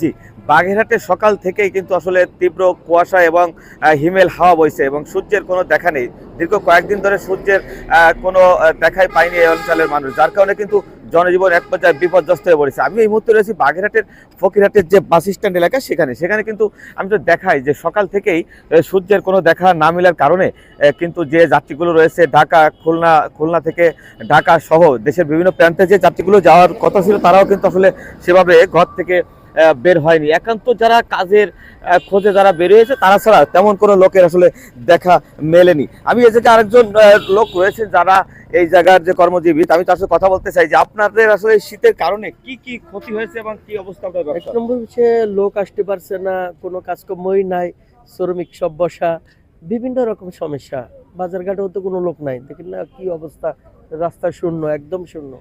জি, বাগেরহাটে সকাল থেকেই কিন্তু আসলে তীব্র কুয়াশা এবং হিমেল হাওয়া বইছে এবং সূর্যের কোনো দেখা নেই। দীর্ঘ কয়েকদিন ধরে সূর্যের কোনো দেখাই পায়নি এই অঞ্চলের মানুষ, যার কারণে কিন্তু জনজীবন এক পর্যায়ে বিপর্যস্ত হয়ে পড়েছে। আমি এই মুহূর্তে রয়েছি বাগেরহাটের ফকিরহাটের যে বাস স্ট্যান্ড এলাকা, সেখানে। সেখানে কিন্তু আমি তো দেখাই যে সকাল থেকেই সূর্যের কোনো দেখা না মেলার কারণে কিন্তু যে যাত্রীগুলো রয়েছে ঢাকা, খুলনা খুলনা থেকে ঢাকা সহ দেশের বিভিন্ন প্রান্তে যে যাত্রীগুলো যাওয়ার কথা ছিল, তারাও কিন্তু আসলে সেভাবে ঘর থেকে বের হয়নি। একান্ত যারা কাজের খোঁজে যারা বের হয়েছে তারা ছাড়া তেমন কোনো লোকের আসলে দেখা মেলেনি। আমি এই জায়গায় আরেকজন লোক রয়েছে যারা এই জায়গার যে কর্মজীবী আমি তার সাথে কথা বলতে চাই যে আপনাদের আসলে শীতের কারণে কি কি ক্ষতি হয়েছে এবং কি অবস্থা এক নম্বর হচ্ছে লোক আসতে পারছে না, কোনো কাজকর্মই নাই, শ্রমিক সব বসা, বিভিন্ন রকম সমস্যা। বাজারঘাটেও তো কোনো লোক নাই, দেখেন না কি অবস্থা, রাস্তা শূন্য, একদম শূন্য।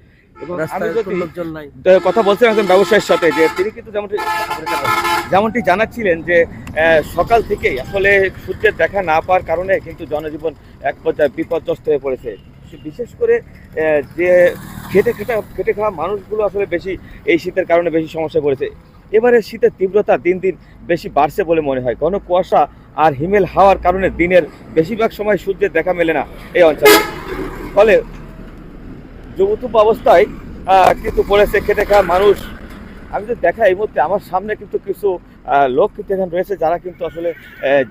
কথা বলছিলাম একজন ব্যবসায়ীর সাথে যে তিনি কিন্তু যেমনটি যেমনটি জানাচ্ছিলেন যে সকাল থেকেই আসলে সূর্যের দেখা না পাওয়ার কারণে কিন্তু জনজীবন এক পর্যায়ে বিপর্যস্ত হয়ে পড়েছে। বিশেষ করে যে খেটে খেটে খেটে খাওয়া মানুষগুলো আসলে বেশি এই শীতের কারণে বেশি সমস্যায় পড়েছে। এবারে শীতের তীব্রতা দিন দিন বেশি বাড়ছে বলে মনে হয়। ঘন কুয়াশা আর হিমেল হাওয়ার কারণে দিনের বেশিরভাগ সময় সূর্যের দেখা মেলে না এই অঞ্চলে। ফলে যুবতুপ অবস্থায় কিন্তু পড়েছে খেটে খাওয়া মানুষ। আমি তো দেখা এই মুহূর্তে আমার সামনে কিন্তু কিছু লোক কিন্তু এখানে রয়েছে যারা কিন্তু আসলে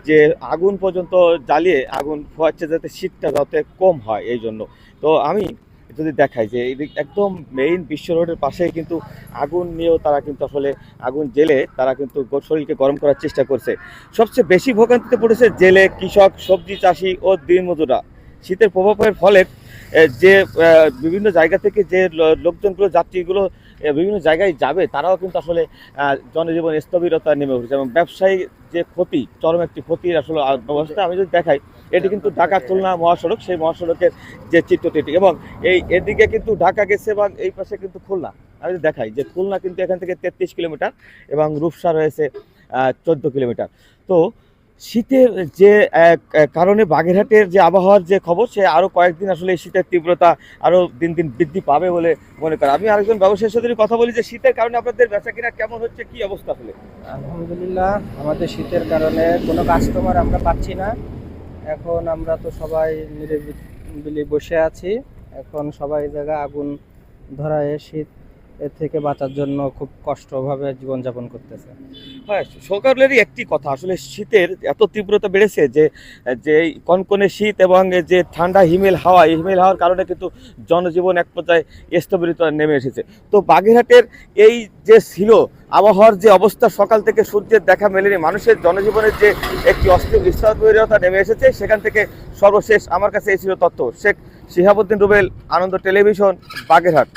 যে আগুন পর্যন্ত জ্বালিয়ে আগুন খোয়াচ্ছে যাতে শীতটা যাতে কম হয় এই জন্য। তো আমি যদি দেখাই যে একদম মেইন বিশ্ব রোডের পাশেই কিন্তু আগুন নিয়েও তারা কিন্তু আসলে আগুন জেলে তারা কিন্তু শরীরকে গরম করার চেষ্টা করছে। সবচেয়ে বেশি ভোগান্তিতে পড়েছে জেলে কৃষক, সবজি চাষি ও দিনমজুরা শীতের প্রভাবের ফলে যে বিভিন্ন জায়গা থেকে যে লোকজনগুলো, যাত্রীগুলো বিভিন্ন জায়গায় যাবে, তারাও কিন্তু আসলে জনজীবন স্থবিরতা নেমে উঠেছে এবং ব্যবসায়ী যে ক্ষতি, চরম একটি ক্ষতির আসলে অবস্থা আমি যদি দেখাই, এটি কিন্তু ঢাকা খুলনা মহাসড়ক, সেই মহাসড়কের যে চিত্রটি এটি। এবং এই, এদিকে কিন্তু ঢাকা গেছে এবং এই পাশে কিন্তু খুলনা আমি যদি দেখাই যে খুলনা কিন্তু এখান থেকে তেত্রিশ কিলোমিটার এবং রূপসা রয়েছে চোদ্দ কিলোমিটার তো শীতের যে কারণে বাগেরহাটের যে আবহাওয়ার যে খবর, সে আরও কয়েকদিন আসলে শীতের তীব্রতা আরও দিন দিন বৃদ্ধি পাবে বলে মনে করি আমি আরেকজন ব্যবসায়ীর সাথে কথা বলি যে, শীতের কারণে আপনাদের বেচা কিনা কেমন হচ্ছে, কি অবস্থা আসলে? আলহামদুলিল্লাহ, আমাদের শীতের কারণে কোনো কাস্টমার আমরা পাচ্ছি না। এখন আমরা তো সবাই নিরিবিলি বসে আছি। এখন সবাই এই জায়গায় আগুন ধরায় শীত এর থেকে বাঁচার জন্য খুব কষ্টভাবে জীবনযাপন করতেছে। হ্যাঁ সকালেরই একটি কথা। আসলে শীতের এত তীব্রতা বেড়েছে যে যে কনকনে শীত এবং যে ঠান্ডা হিমেল হাওয়া, এই হিমেল হাওয়ার কারণে কিন্তু জনজীবন এক পর্যায়ে স্থবিরতা নেমে এসেছে। তো বাগেরহাটের এই যে ছিল আবহাওয়ার যে অবস্থা, সকাল থেকে সূর্যের দেখা মেলেনি। মানুষের জনজীবনের যে একটি অস্থির স্থবিরতা নেমে এসেছে, সেখান থেকে সর্বশেষ আমার কাছে এই ছিল তথ্য। শেখ শিহাবুদ্দিন রুবেল, আনন্দ টেলিভিশন, বাগেরহাট।